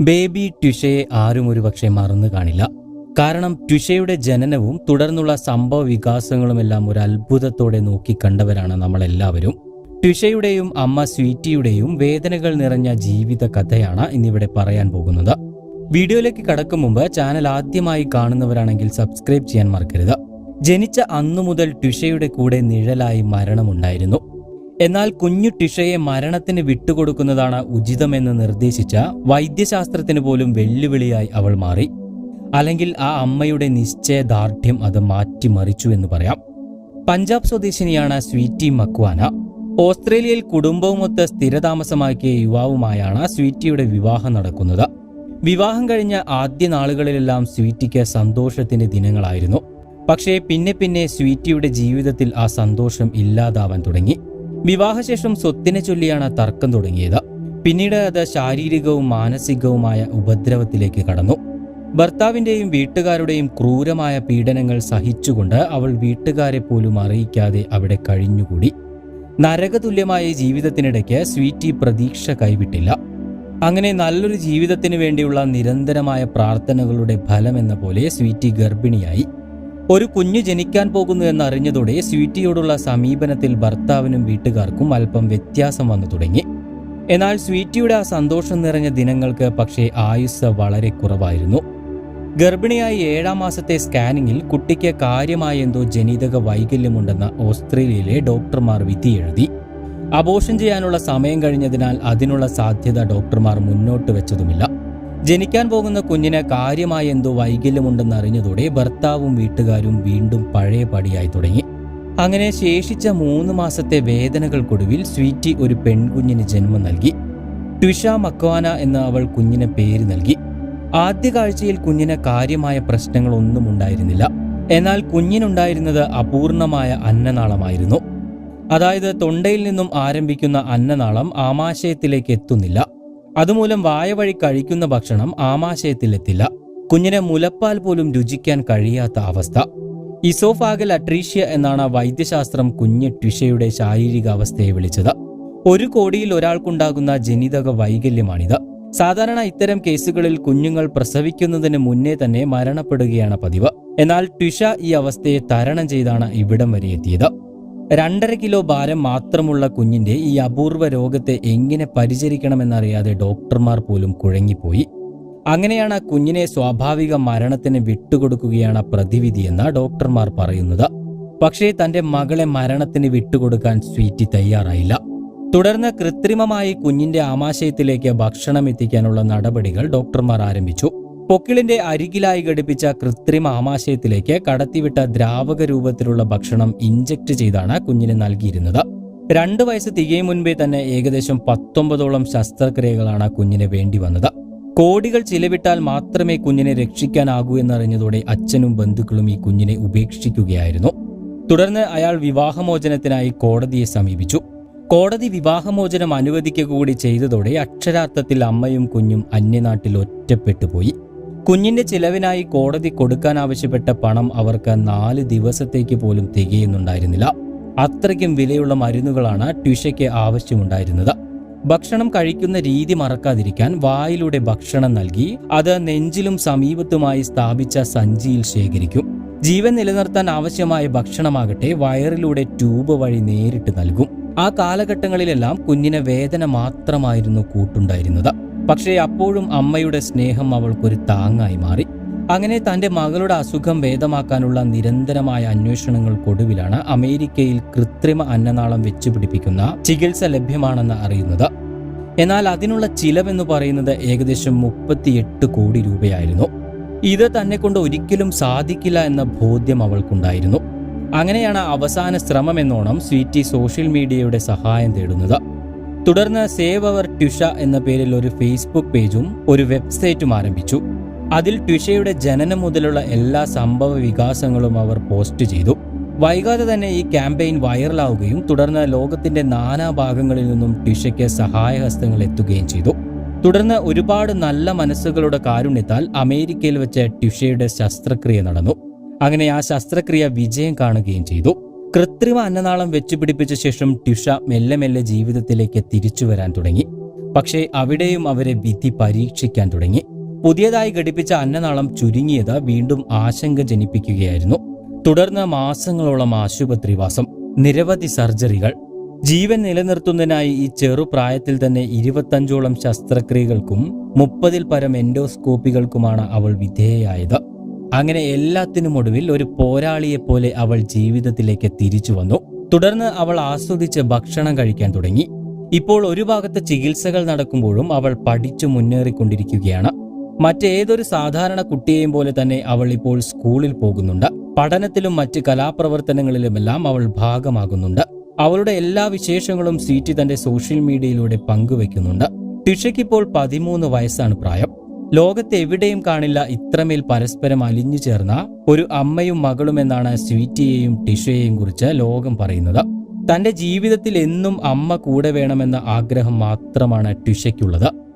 Baby ട്യുഷയെ ആരും ഒരു പക്ഷേ മറന്നു കാണില്ല. കാരണം ട്യുഷയുടെ ജനനവും തുടർന്നുള്ള സംഭവ വികാസങ്ങളുമെല്ലാം ഒരു അത്ഭുതത്തോടെ നോക്കിക്കണ്ടവരാണ് നമ്മളെല്ലാവരും. ട്യുഷയുടെയും അമ്മ സ്വീറ്റിയുടെയും വേദനകൾ നിറഞ്ഞ ജീവിത കഥയാണ് ഇന്നിവിടെ പറയാൻ പോകുന്നത്. വീഡിയോയിലേക്ക് കടക്കും മുമ്പ് ചാനൽ ആദ്യമായി കാണുന്നവരാണെങ്കിൽ സബ്സ്ക്രൈബ് ചെയ്യാൻ മറക്കരുത്. ജനിച്ച അന്നു മുതൽ ട്വിഷയുടെ കൂടെ നിഴലായി മരണമുണ്ടായിരുന്നു. എന്നാൽ കുഞ്ഞു ടിഷയെ മരണത്തിന് വിട്ടുകൊടുക്കുന്നതാണ് ഉചിതമെന്ന് നിർദ്ദേശിച്ച വൈദ്യശാസ്ത്രത്തിന് പോലും വെല്ലുവിളിയായി അവൾ മാറി. അല്ലെങ്കിൽ ആ അമ്മയുടെ നിശ്ചയദാർഢ്യം അത് മാറ്റിമറിച്ചു എന്ന് പറയാം. പഞ്ചാബ് സ്വദേശിനിയാണ് സ്വീറ്റി മക്വാന. ഓസ്ട്രേലിയയിൽ കുടുംബവുമൊത്ത് സ്ഥിരതാമസമാക്കിയ യുവാവുമായാണ് സ്വീറ്റിയുടെ വിവാഹം നടക്കുന്നത്. വിവാഹം കഴിഞ്ഞ ആദ്യ നാളുകളിലെല്ലാം സ്വീറ്റിക്ക് സന്തോഷത്തിന്റെ ദിനങ്ങളായിരുന്നു. പക്ഷേ പിന്നെ പിന്നെ സ്വീറ്റിയുടെ ജീവിതത്തിൽ ആ സന്തോഷം ഇല്ലാതാവാൻ തുടങ്ങി. വിവാഹശേഷം സ്വത്തിനെ ചൊല്ലിയാണ് തർക്കം തുടങ്ങിയത്. പിന്നീട് അത് ശാരീരികവും മാനസികവുമായ ഉപദ്രവത്തിലേക്ക് കടന്നു. ഭർത്താവിന്റെയും വീട്ടുകാരുടെയും ക്രൂരമായ പീഡനങ്ങൾ സഹിച്ചുകൊണ്ട് അവൾ വീട്ടുകാരെ പോലും അറിയിക്കാതെ അവിടെ കഴിഞ്ഞുകൂടി. നരകതുല്യമായ ജീവിതത്തിനിടയ്ക്ക് സ്വീറ്റി പ്രതീക്ഷ കൈവിട്ടില്ല. അങ്ങനെ നല്ലൊരു ജീവിതത്തിന് വേണ്ടിയുള്ള നിരന്തരമായ പ്രാർത്ഥനകളുടെ ഫലമെന്ന പോലെ സ്വീറ്റി ഗർഭിണിയായി. ഒരു കുഞ്ഞു ജനിക്കാൻ പോകുന്നു എന്നറിഞ്ഞതോടെ സ്വീറ്റിയോടുള്ള സമീപനത്തിൽ ഭർത്താവിനും വീട്ടുകാർക്കും അല്പം വ്യത്യാസം വന്നു തുടങ്ങി. എന്നാൽ സ്വീറ്റിയുടെ ആ സന്തോഷം നിറഞ്ഞ ദിനങ്ങൾക്ക് പക്ഷേ ആയുസ് വളരെ കുറവായിരുന്നു. ഗർഭിണിയായ ഏഴാം മാസത്തെ സ്കാനിങ്ങിൽ കുട്ടിക്ക് കാര്യമായ എന്തോ ജനിതക വൈകല്യമുണ്ടെന്ന് ഓസ്ട്രേലിയയിലെ ഡോക്ടർമാർ വിധി എഴുതി. അബോഷൻ ചെയ്യാനുള്ള സമയം കഴിഞ്ഞതിനാൽ അതിനുള്ള സാധ്യത ഡോക്ടർമാർ മുന്നോട്ട് വെച്ചതുമില്ല. ജനിക്കാൻ പോകുന്ന കുഞ്ഞിന് കാര്യമായ എന്തോ വൈകല്യമുണ്ടെന്ന് അറിഞ്ഞതോടെ ഭർത്താവും വീട്ടുകാരും വീണ്ടും പഴയ പടിയായി തുടങ്ങി. അങ്ങനെ ശേഷിച്ച മൂന്ന് മാസത്തെ വേദനകൾക്കൊടുവിൽ സ്വീറ്റി ഒരു പെൺകുഞ്ഞിന് ജന്മം നൽകി. ട്വിഷ മക്വാന എന്ന് അവൾ കുഞ്ഞിന് പേര് നൽകി. ആദ്യ കാഴ്ചയിൽ കുഞ്ഞിന് കാര്യമായ പ്രശ്നങ്ങളൊന്നും ഉണ്ടായിരുന്നില്ല. എന്നാൽ കുഞ്ഞിനുണ്ടായിരുന്നത് അപൂർണമായ അന്നനാളമായിരുന്നു. അതായത് തൊണ്ടയിൽ നിന്നും ആരംഭിക്കുന്ന അന്നനാളം ആമാശയത്തിലേക്ക് എത്തുന്നില്ല. അതുമൂലം വായ വഴി കഴിക്കുന്ന ഭക്ഷണം ആമാശയത്തിലെത്തില്ല. കുഞ്ഞിനെ മുലപ്പാൽ പോലും രുചിക്കാൻ കഴിയാത്ത അവസ്ഥ. ഇസോഫാഗൽ അട്രീഷ്യ എന്നാണ് വൈദ്യശാസ്ത്രം കുഞ്ഞ് ട്വിഷയുടെ ശാരീരിക അവസ്ഥയെ വിളിച്ചത്. ഒരു കോടിയിൽ ഒരാൾക്കുണ്ടാകുന്ന ജനിതക വൈകല്യമാണിത്. സാധാരണ ഇത്തരം കേസുകളിൽ കുഞ്ഞുങ്ങൾ പ്രസവിക്കുന്നതിന് മുന്നേ തന്നെ മരണപ്പെടുകയാണ് പതിവ്. എന്നാൽ ട്വിഷ ഈ അവസ്ഥയെ തരണം ചെയ്താണ് ഇവിടം വരെ എത്തിയത്. രണ്ടര കിലോ ഭാരം മാത്രമുള്ള കുഞ്ഞിന്റെ ഈ അപൂർവ രോഗത്തെ എങ്ങനെ പരിചരിക്കണമെന്നറിയാതെ ഡോക്ടർമാർ പോലും കുഴങ്ങിപ്പോയി. അങ്ങനെയാണ് ആ കുഞ്ഞിനെ സ്വാഭാവിക മരണത്തിന് വിട്ടുകൊടുക്കുകയാണ് പ്രതിവിധിയെന്ന് ഡോക്ടർമാർ പറയുന്നത്. പക്ഷേ തന്റെ മകളെ മരണത്തിന് വിട്ടുകൊടുക്കാൻ സ്വീറ്റി തയ്യാറായില്ല. തുടർന്ന് കൃത്രിമമായി കുഞ്ഞിന്റെ ആമാശയത്തിലേക്ക് ഭക്ഷണം എത്തിക്കാനുള്ള നടപടികൾ ഡോക്ടർമാർ ആരംഭിച്ചു. പൊക്കിളിന്റെ അരികിലായി ഘടിപ്പിച്ച കൃത്രിമ ആമാശയത്തിലേക്ക് കടത്തിവിട്ട ദ്രാവക രൂപത്തിലുള്ള ഭക്ഷണം ഇഞ്ചക്ട് ചെയ്താണ് കുഞ്ഞിന് നൽകിയിരുന്നത്. രണ്ടു വയസ്സ് തികയും മുൻപേ തന്നെ ഏകദേശം പത്തൊമ്പതോളം ശസ്ത്രക്രിയകളാണ് കുഞ്ഞിന് വേണ്ടി വന്നത്. കോടികൾ ചിലവിട്ടാൽ മാത്രമേ കുഞ്ഞിനെ രക്ഷിക്കാനാകൂ എന്നറിഞ്ഞതോടെ അച്ഛനും ബന്ധുക്കളും ഈ കുഞ്ഞിനെ ഉപേക്ഷിക്കുകയായിരുന്നു. തുടർന്ന് അയാൾ വിവാഹമോചനത്തിനായി കോടതിയെ സമീപിച്ചു. കോടതി വിവാഹമോചനം അനുവദിക്കുക കൂടി ചെയ്തതോടെ അക്ഷരാർത്ഥത്തിൽ അമ്മയും കുഞ്ഞും അന്യനാട്ടിൽ ഒറ്റപ്പെട്ടുപോയി. കുഞ്ഞിന്റെ ചിലവിനായി കോടതി കൊടുക്കാൻ ആവശ്യപ്പെട്ട പണം അവർക്ക് നാല് ദിവസത്തേക്ക് പോലും തികയുന്നുണ്ടായിരുന്നില്ല. അത്രയ്ക്കും വിലയുള്ള മരുന്നുകളാണ് ട്യൂഷയ്ക്ക് ആവശ്യമുണ്ടായിരുന്നത്. ഭക്ഷണം കഴിക്കുന്ന രീതി മറക്കാതിരിക്കാൻ വായിലൂടെ ഭക്ഷണം നൽകി അത് നെഞ്ചിലും സമീപത്തുമായി സ്ഥാപിച്ച സഞ്ചിയിൽ ശേഖരിക്കും. ജീവൻ നിലനിർത്താൻ ആവശ്യമായ ഭക്ഷണമാകട്ടെ വയറിലൂടെ ട്യൂബ് വഴി നേരിട്ട് നൽകും. ആ കാലഘട്ടങ്ങളിലെല്ലാം കുഞ്ഞിന് വേദന മാത്രമായിരുന്നു കൂട്ടുണ്ടായിരുന്നത്. പക്ഷേ അപ്പോഴും അമ്മയുടെ സ്നേഹം അവൾക്കൊരു താങ്ങായി മാറി. അങ്ങനെ തന്റെ മകളുടെ അസുഖം ഭേദമാക്കാനുള്ള നിരന്തരമായ അന്വേഷണങ്ങൾക്കൊടുവിലാണ് അമേരിക്കയിൽ കൃത്രിമ അന്നനാളം വെച്ചുപിടിപ്പിക്കുന്ന ചികിത്സ ലഭ്യമാണെന്ന് അറിയുന്നത്. എന്നാൽ അതിനുള്ള ചിലവെന്ന് പറയുന്നത് ഏകദേശം മുപ്പത്തിയെട്ട് കോടി രൂപയായിരുന്നു. ഇത് തന്നെ കൊണ്ട് ഒരിക്കലും സാധിക്കില്ല എന്ന ബോധ്യം അവൾക്കുണ്ടായിരുന്നു. അങ്ങനെയാണ് അവസാന ശ്രമമെന്നോണം സ്വീറ്റി സോഷ്യൽ മീഡിയയുടെ സഹായം തേടുന്നത്. തുടർന്ന് സേവ് അവർ ട്യുഷ എന്ന പേരിൽ ഒരു ഫേസ്ബുക്ക് പേജും ഒരു വെബ്സൈറ്റും ആരംഭിച്ചു. അതിൽ ട്യുഷയുടെ ജനനം മുതലുള്ള എല്ലാ സംഭവ വികാസങ്ങളും അവർ പോസ്റ്റ് ചെയ്തു. വൈകാതെ തന്നെ ഈ ക്യാമ്പയിൻ വൈറലാവുകയും തുടർന്ന് ലോകത്തിന്റെ നാനാ ഭാഗങ്ങളിൽ നിന്നും ട്യുഷയ്ക്ക് സഹായഹസ്തങ്ങൾ എത്തുകയും ചെയ്തു. തുടർന്ന് ഒരുപാട് നല്ല മനസ്സുകളുടെ കാരുണ്യത്താൽ അമേരിക്കയിൽ വെച്ച് ട്യുഷയുടെ ശസ്ത്രക്രിയ നടന്നു. അങ്ങനെ ആ ശസ്ത്രക്രിയ വിജയം കാണുകയും ചെയ്തു. കൃത്രിമ അന്നനാളം വെച്ചു പിടിപ്പിച്ച ശേഷം ട്യുഷ മെല്ലെ മെല്ലെ ജീവിതത്തിലേക്ക് തിരിച്ചു വരാൻ തുടങ്ങി. പക്ഷേ അവിടെയും അവരെ വിധി പരീക്ഷിക്കാൻ തുടങ്ങി. പുതിയതായി ഘടിപ്പിച്ച അന്നനാളം ചുരുങ്ങിയത് വീണ്ടും ആശങ്ക ജനിപ്പിക്കുകയായിരുന്നു. തുടർന്ന് മാസങ്ങളോളം ആശുപത്രിവാസം നിരവധി സർജറികൾ. ജീവൻ നിലനിർത്തുന്നതിനായി ഈ ചെറുപ്രായത്തിൽ തന്നെ ഇരുപത്തഞ്ചോളം ശസ്ത്രക്രിയകൾക്കും മുപ്പതിൽ പരം എൻഡോസ്കോപ്പികൾക്കുമാണ് അവൾ വിധേയയായത് അങ്ങനെ എല്ലാത്തിനും ഒടുവിൽ ഒരു പോരാളിയെപ്പോലെ അവൾ ജീവിതത്തിലേക്ക് തിരിച്ചു വന്നു. തുടർന്ന് അവൾ ആസ്വദിച്ച് ഭക്ഷണം കഴിക്കാൻ തുടങ്ങി. ഇപ്പോൾ ഒരു ഭാഗത്ത് ചികിത്സകൾ നടക്കുമ്പോഴും അവൾ പഠിച്ചു മുന്നേറിക്കൊണ്ടിരിക്കുകയാണ്. മറ്റേതൊരു സാധാരണ കുട്ടിയെയും പോലെ തന്നെ അവൾ ഇപ്പോൾ സ്കൂളിൽ പോകുന്നുണ്ട്. പഠനത്തിലും മറ്റ് കലാപ്രവർത്തനങ്ങളിലുമെല്ലാം അവൾ ഭാഗമാകുന്നുണ്ട്. അവളുടെ എല്ലാ വിശേഷങ്ങളും സീറ്റി തന്റെ സോഷ്യൽ മീഡിയയിലൂടെ പങ്കുവെക്കുന്നുണ്ട്. ടിഷയ്ക്കിപ്പോൾ പതിമൂന്ന് വയസ്സാണ് പ്രായം. ലോകത്ത് എവിടെയും കാണില്ല ഇത്രമേൽ പരസ്പരം അലിഞ്ഞു ചേർന്ന ഒരു അമ്മയും മകളും എന്നാണ് സ്വീറ്റിയെയും ടിഷയെയും കുറിച്ച് ലോകം പറയുന്നത്. തന്റെ ജീവിതത്തിൽ എന്നും അമ്മ കൂടെ വേണമെന്ന ആഗ്രഹം മാത്രമാണ് ടിഷയ്ക്കുള്ളത്.